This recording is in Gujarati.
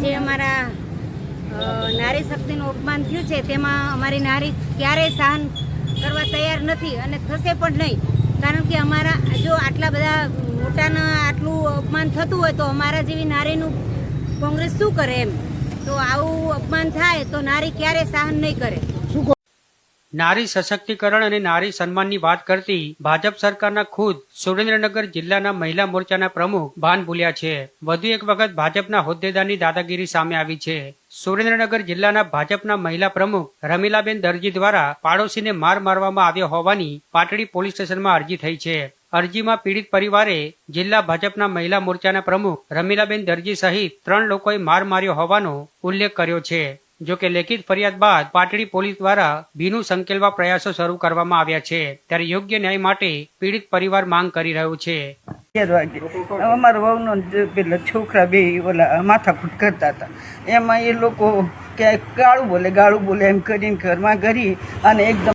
જે અમારા નારી શક્તિનું અપમાન થયું છે, તેમાં અમારી નારી ક્યારેય સહન કરવા તૈયાર નથી અને થશે પણ નહીં. કારણ કે અમારા, જો આટલા બધા મોટાના આટલું અપમાન થતું હોય તો અમારા જેવી નારીનું કોંગ્રેસ શું કરે એમ? તો આવું અપમાન થાય તો નારી ક્યારે સહન નહીં કરે. નારી સશક્તિકરણ અને નારી સન્માનની વાત કરતી ભાજપ સરકારના ખુદ સુરેન્દ્રનગર જિલ્લાના મહિલા મોરચાના પ્રમુખ ભાન ભૂલ્યા છે. વધુ એક વખત ભાજપના હોદ્દેદારની દાદાગીરી સામે આવી છે. સુરેન્દ્રનગર જિલ્લાના ભાજપના મહિલા પ્રમુખ રમીલાબેન દરજી દ્વારા પાડોશીને માર મારવામાં આવ્યો હોવાની પાટડી પોલીસ સ્ટેશનમાં અરજી થઈ છે. અરજીમાં પીડિત પરિવારે જિલ્લા ભાજપના મહિલા મોરચાના પ્રમુખ રમીલાબેન દરજી સહિત ત્રણ લોકોએ માર માર્યો હોવાનો ઉલ્લેખ કર્યો છે. જો કે લેખિત ફરિયાદ બાદ પાટડી પોલીસ દ્વારા ભીનું સંકેલવા પ્રયાસો શરૂ કરવામાં આવ્યા છે. ત્યારે યોગ્ય ન્યાય માટે પીડિત પરિવાર માંગ કરી રહ્યો છે. અમારા વહુનો પેલા છોકરા બે ઓલા માથાકૂટ કરતા હતા. એમાં એ લોકો કે ગાળું બોલે ગાળું બોલે એમ કરીને ઘરમાં કરી અને એકદમ